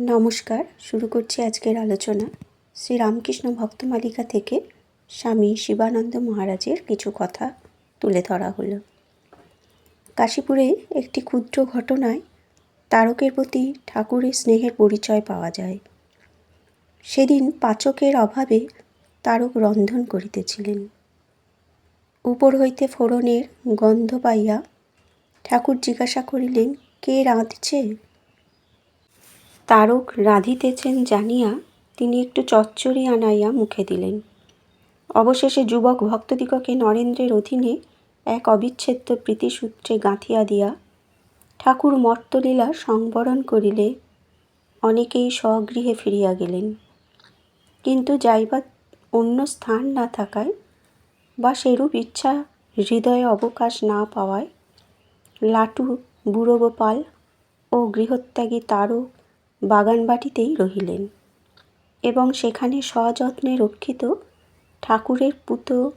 নমস্কার, শুরু করছি আজকের আলোচনা। শ্রী রামকৃষ্ণ ভক্তমালিকা থেকে স্বামী শিবানন্দ মহারাজের কিছু কথা তুলে ধরা হলো। কাশীপুরে একটি ক্ষুদ্র ঘটনায় তারকের প্রতি ঠাকুরের স্নেহের পরিচয় পাওয়া যায়। সেদিন পাচকের অভাবে তারক রন্ধন করিতেছিলেন। উপর হইতে ফোড়নের গন্ধ পাইয়া ঠাকুর জিজ্ঞাসা করিলেন, কে রাঁধছে? তারক রাঁধিতেছেন জানিয়া তিনি একটু চচ্চড়ি আনাইয়া মুখে দিলেন। অবশেষে যুবক ভক্তদিগকে নরেন্দ্রের অধীনে এক অবিচ্ছেদ্য প্রীতিসূত্রে গাঁথিয়া দিয়া ঠাকুর মর্তলীলা সংবরণ করিলে অনেকেই স্বগৃহে ফিরিয়া গেলেন। কিন্তু যাইবার অন্য স্থান না থাকায় বা সেরূপ ইচ্ছা হৃদয়ে অবকাশ না পাওয়ায় লাটু বুড়ো গোপাল ও গৃহত্যাগী তারক বাগানবাটিতেই রহিলেন এবং সেখানে সযত্নে রক্ষিত ঠাকুরের পুত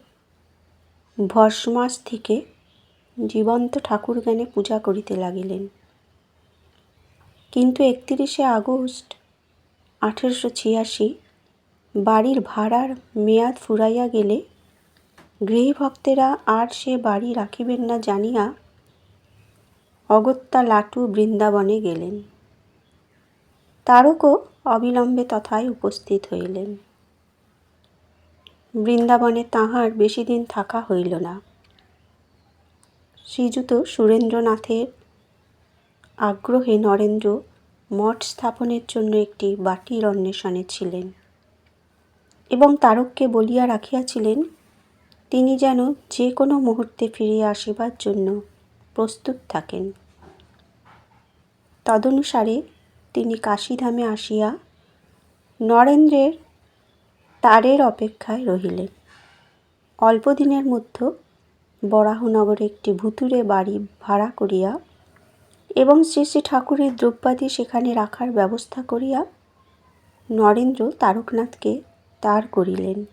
ভস্মাস থেকে জীবন্ত ঠাকুর জ্ঞানে পূজা করিতে লাগিলেন। কিন্তু একত্রিশে আগস্ট আঠেরোশো ছিয়াশি বাড়ির ভাড়ার মেয়াদ ফুরাইয়া গেলে গৃহভক্তেরা আর সে বাড়ি রাখিবেন না জানিয়া অগত্যা লাটু বৃন্দাবনে গেলেন। তারকও অবিলম্বে তথায় উপস্থিত হইলেন। বৃন্দাবনে তাহার বেশি দিন থাকা হইল না। শ্রীযুত সুরেন্দ্রনাথের আগ্রহে নরেন্দ্র মঠ স্থাপনের জন্য একটি বাটির অন্বেষণে ছিলেন এবং তারককে বলিয়া রাখিয়াছিলেন, তিনি যেন যে কোনো মুহূর্তে ফিরিয়া আসিবার জন্য প্রস্তুত থাকেন। তদনুসারে তিনি কাশীধামে আসিয়া নরেন্দ্রের তারের অপেক্ষায় রহিলেন। অল্পদিনের মধ্যে বরাহনগরে একটি ভুতুরে বাড়ি ভাড়া করিয়া এবং শ্রী শ্রী ঠাকুরের দ্রব্যাদি সেখানে রাখার ব্যবস্থা করিয়া নরেন্দ্র তারকনাথকে তার করিলেন।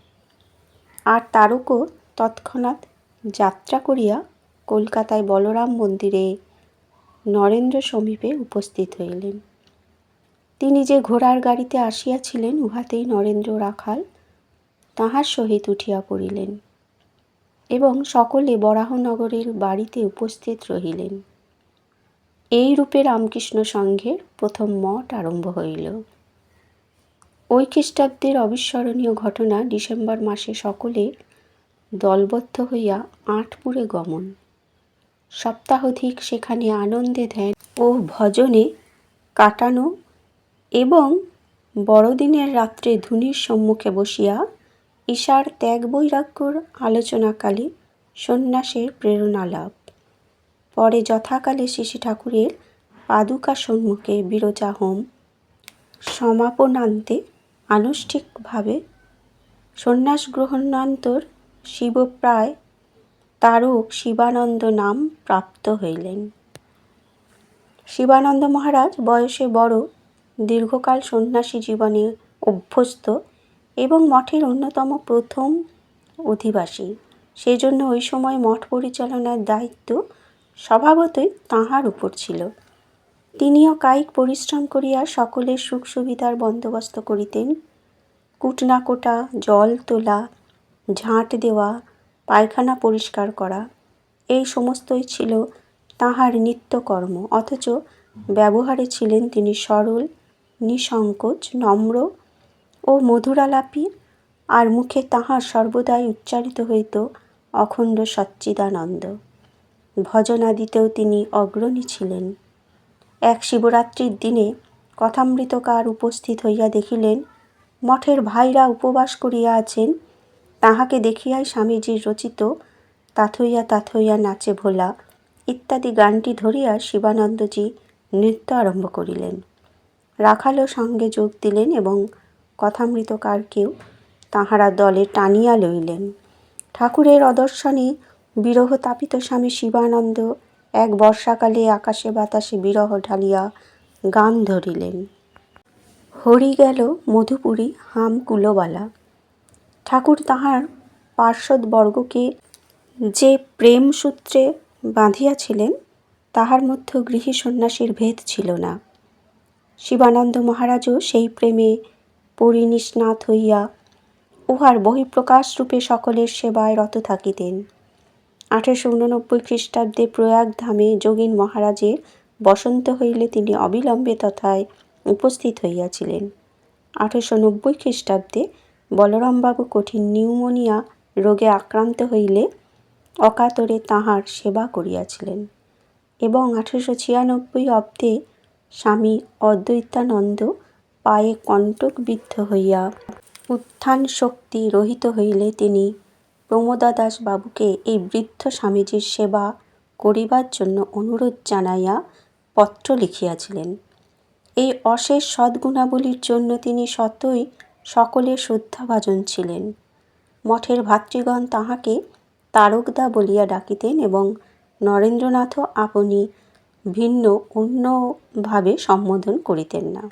আর তারকও তৎক্ষণাৎ যাত্রা করিয়া কলকাতায় বলরাম মন্দিরে নরেন্দ্র সমীপে উপস্থিত হইলেন। তিনি যে ঘোড়ার গাড়িতে আসিয়াছিলেন, উহাতেই নরেন্দ্র রাখাল তাহার সহিত উঠিয়া পড়িলেন এবং সকলে বরাহনগরের বাড়িতে উপস্থিত রহিলেন। এই রূপে রামকৃষ্ণ সংঘের প্রথম মঠ আরম্ভ হইল। ওই খ্রিস্টাব্দের অবিস্মরণীয় ঘটনা ডিসেম্বর মাসে সকলে দলবদ্ধ হইয়া আটপুরে গমন। সপ্তাহধিক সেখানে আনন্দে ধ্যান ও ভজনে কাটানো এবং বড়দিনের রাত্রে ধুনির সম্মুখে বসিয়া ঈশার ত্যাগ বৈরাগ্যর আলোচনাকালে সন্ন্যাসের প্রেরণা লাভ পরে যথাকালে শিশি ঠাকুরের পাদুকা সম্মুখে বিরজা হোম সমাপনান্তে আনুষ্ঠিকভাবে সন্ন্যাস গ্রহণান্তর শিবপ্রায় তারক শিবানন্দ নাম প্রাপ্ত হইলেন। শিবানন্দ মহারাজ বয়সে বড় দীর্ঘকাল সন্ন্যাসী জীবনে অভ্যস্ত এবং মঠের অন্যতম প্রথম অধিবাসী। সেজন্য ওই সময় মঠ পরিচালনার দায়িত্ব স্বভাবতই তাঁহার উপর ছিল। তিনিও কায়িক পরিশ্রম করিয়া সকলের সুখ সুবিধার বন্দোবস্ত করিতেন। কুটনা কোটা জল তোলা, ঝাঁট দেওয়া, পায়খানা পরিষ্কার করা, এই সমস্তই ছিল তাহার নিত্যকর্ম। অথচ ব্যবহারে ছিলেন তিনি সরল নিঃসংকোচ, নম্র ও মধুরালাপী, আর মুখে তাহার সর্বদাই উচ্চারিত হইত অখণ্ড সচ্চিদানন্দ। ভজনাদিতেও তিনি অগ্রণী ছিলেন। এক শিবরাত্রির দিনে কথামৃতকার উপস্থিত হইয়া দেখিলেন, মঠের ভাইরা উপবাস করিয়া আছেন, তাহাকে দেখিয়াই স্বামীজির রচিত তাথইয়া তাথইয়া নাচে ভোলা ইত্যাদি গানটি ধরিয়া শিবানন্দজি নৃত্য আরম্ভ করিলেন। রাখালও সঙ্গে যোগ দিলেন এবং কথামৃতকারকেও তাহারা দলে টানিয়া লইলেন। ঠাকুরের অদর্শনে বিরহ তাপিত স্বামী শিবানন্দ এক বর্ষাকালে আকাশে বাতাসে বিরহ ঢালিয়া গান ধরিলেন। হরি গেল মধুপুরী হাম কুলোবালা। ঠাকুর তাহার পার্শ্বদবর্গকে যে প্রেম সূত্রে বাঁধিয়াছিলেন, তাহার মধ্যে গৃহী সন্ন্যাসীর ভেদ ছিল না। শিবানন্দ মহারাজও সেই প্রেমে পরিনিষ্ণাত হইয়া উহার বহিঃপ্রকাশ রূপে সকলের সেবায় রত থাকিতেন। আঠেরোশো উননব্বই খ্রিস্টাব্দে প্রয়াগ ধামে যোগীন মহারাজের বসন্ত হইলে তিনি অবিলম্বে তথায় উপস্থিত হইয়াছিলেন। আঠেরোশো নব্বই খ্রিস্টাব্দে বলরামবাবু কঠিন নিউমোনিয়া রোগে আক্রান্ত হইলে অকাতরে তাঁহার সেবা করিয়াছিলেন এবং আঠেরোশো ছিয়ানব্বই অব্দে স্বামী অদ্বৈতানন্দ পায়ে কণ্টকবিদ্ধ হইয়া উত্থান শক্তি রহিত হইলে তিনি প্রমোদা দাস বাবুকে এই বৃদ্ধ স্বামীজির সেবা করিবার জন্য অনুরোধ জানাইয়া পত্র লিখিয়াছিলেন। এই অশেষ সদ্গুণাবলীর জন্য তিনি সতই সকলের শ্রদ্ধাভাজন ছিলেন। মঠের ভাতৃগণ তাহাকে তারকদা বলিয়া ডাকিতেন এবং নরেন্দ্রনাথও আপনি ভিন্ন, অন্যভাবে সম্বোধন করিতেন না।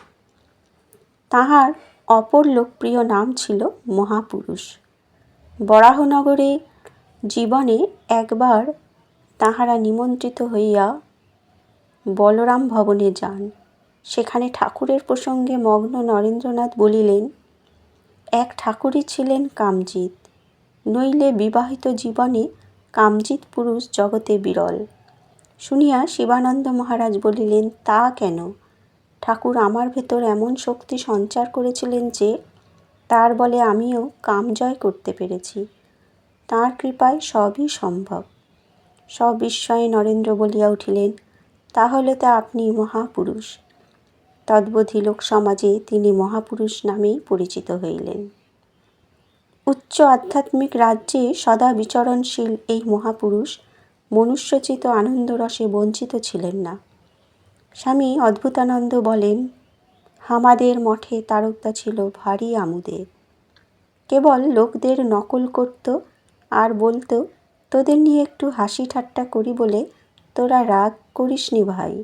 তাহার অপর লোকপ্রিয় নাম ছিল মহাপুরুষ। বরাহনগরে জীবনে একবার তাহারা নিমন্ত্রিত হইয়া বলরাম ভবনে যান। সেখানে ঠাকুরের প্রসঙ্গে মগ্ন নরেন্দ্রনাথ বলিলেন, এক ঠাকুরই ছিলেন কামজিৎ। নইলে বিবাহিত জীবনে কামজিৎ পুরুষ জগতে বিরল। শুনিয়া শিবানন্দ মহারাজ বলিলেন, তা কেন? ঠাকুর আমার ভেতর এমন শক্তি সঞ্চার করেছিলেন যে, তার বলে আমিও কাম জয় করতে পেরেছি। তাঁর কৃপায় সবই সম্ভব সবিস্ময়ে নরেন্দ্র বলিয়া উঠিলেন, তাহলে তো আপনি মহাপুরুষ তদ্বধি লোক সমাজে তিনি মহাপুরুষ নামেই পরিচিত হইলেন। উচ্চ আধ্যাত্মিক রাজ্যে সদা বিচরণশীল এই মহাপুরুষ মনুষ্যচিত আনন্দরসে বঞ্চিত ছিলেন না। স্বামী অদ্ভুতানন্দ বলেন, হামাদের মঠে তারকদা ছিল ভারী আমুদে কেবল লোকদের নকল করত আর বলতো, তোদের নিয়ে একটু হাসি ঠাট্টা করি বলে তোরা রাগ করিসনি ভাই।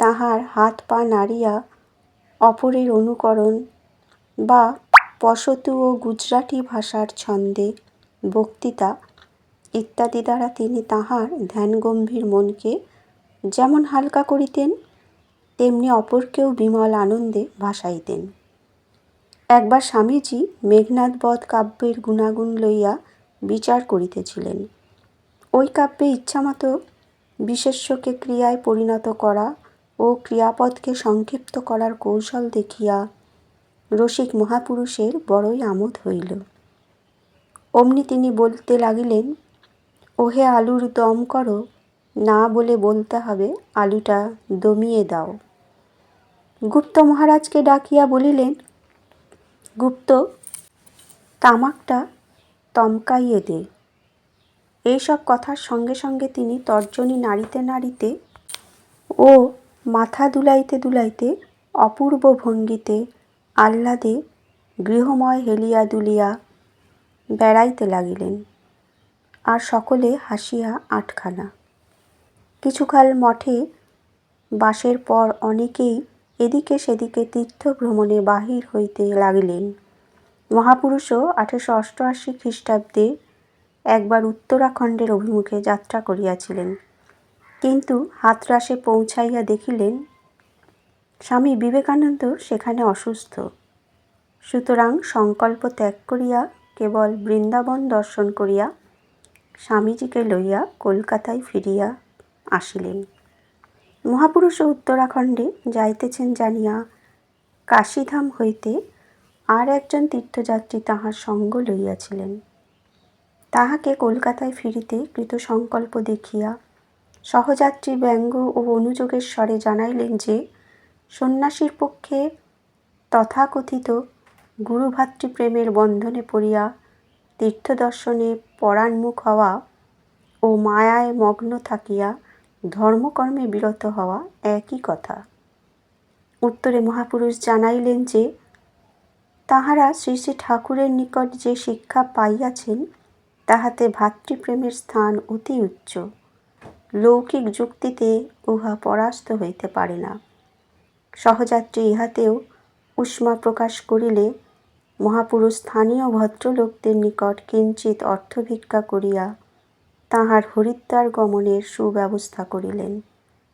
তাহার হাত পা নাড়িয়া অপরের অনুকরণ বা পশতু ও গুজরাটি ভাষার ছন্দে বক্তৃতা ইত্যাদি দ্বারা তিনি তাহার ধ্যানগম্ভীর মনকে যেমন হালকা করিতেন, তেমনি অপরকেও বিমল আনন্দে ভাসাইতেন। একবার স্বামীজি মেঘনাথ বধ কাব্যের গুণাগুণ লইয়া বিচার করিতেছিলেন। ওই কাব্যে ইচ্ছামতো বিশেষ্যকে ক্রিয়ায় পরিণত করা ও ক্রিয়াপদকে সংক্ষিপ্ত করার কৌশল দেখিয়া রসিক মহাপুরুষের বড়ই আমোদ হইল। অমনি তিনি বলতে লাগিলেন ওহে আলুর দম করো, না বলে বলতে হবে, আলুটা দমিয়ে দাও। গুপ্ত মহারাজকে ডাকিয়া বলিলেন, গুপ্ত, তামাকটা তমকাইয়ে দে। এইসব কথার সঙ্গে সঙ্গে তিনি তর্জনী নাড়িতে নাড়িতে ও মাথা দুলাইতে দুলাইতে অপূর্ব ভঙ্গিতে আহ্লাদে গৃহময় হেলিয়া দুলিয়া বেড়াইতে লাগিলেন। আর সকলে হাসিয়া আটখানা। কিছুকাল মঠে বাসের পর অনেকেই এদিকে সেদিকে তীর্থ ভ্রমণে বাহির হইতে লাগিলেন। মহাপুরুষও আঠেরোশো অষ্টআশি খ্রিস্টাব্দে একবার উত্তরাখণ্ডের অভিমুখে যাত্রা করিয়াছিলেন। কিন্তু হাতরাসে পৌঁছাইয়া দেখিলেন, স্বামী বিবেকানন্দ সেখানে অসুস্থ। সুতরাং সংকল্প ত্যাগ করিয়া কেবল বৃন্দাবন দর্শন করিয়া স্বামীজিকে লইয়া কলকাতায় ফিরিয়া আসিলেন। মহাপুরুষ উত্তরাখণ্ডে যাইতেছেন জানিয়া কাশীধাম হইতে আর একজন তীর্থযাত্রী তাহার সঙ্গ লইয়াছিলেন। তাহাকে কলকাতায় ফিরিতে কৃত সংকল্প দেখিয়া সহযাত্রী ব্যঙ্গ ও অনুযোগের স্বরে জানাইলেন যে, সন্ন্যাসীর পক্ষে তথাকথিত গুরুভাতৃপ্রেমের বন্ধনে পড়িয়া তীর্থদর্শনে পরাণমুখ হওয়া ও মায়ায় মগ্ন থাকিয়া ধর্মকর্মে বিরত হওয়া একই কথা। উত্তরে মহাপুরুষ জানাইলেন যে, তাহারা শ্রী শ্রী ঠাকুরের নিকট যে শিক্ষা পাইয়াছেন, তাহাতে ভাতৃপ্রেমের স্থান অতি উচ্চ। লৌকিক যুক্তিতে উহা পরাস্ত হইতে পারে না। সহযাত্রী ইহাতেও উষ্মা প্রকাশ করিলে মহাপুরুষ স্থানীয় ভদ্রলোকদের নিকট কিঞ্চিত অর্থভিক্ষা করিয়া তাহার হরিদ্বার গমনের সুব্যবস্থা করিলেন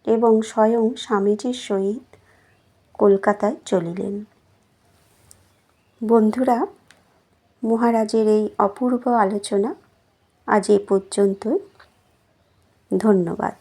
এবং স্বয়ং স্বামীজির সহিত কলকাতায় চলিলেন। বন্ধুরা, মহারাজের এই অপূর্ব আলোচনা আজ এ পর্যন্তই। ধন্যবাদ।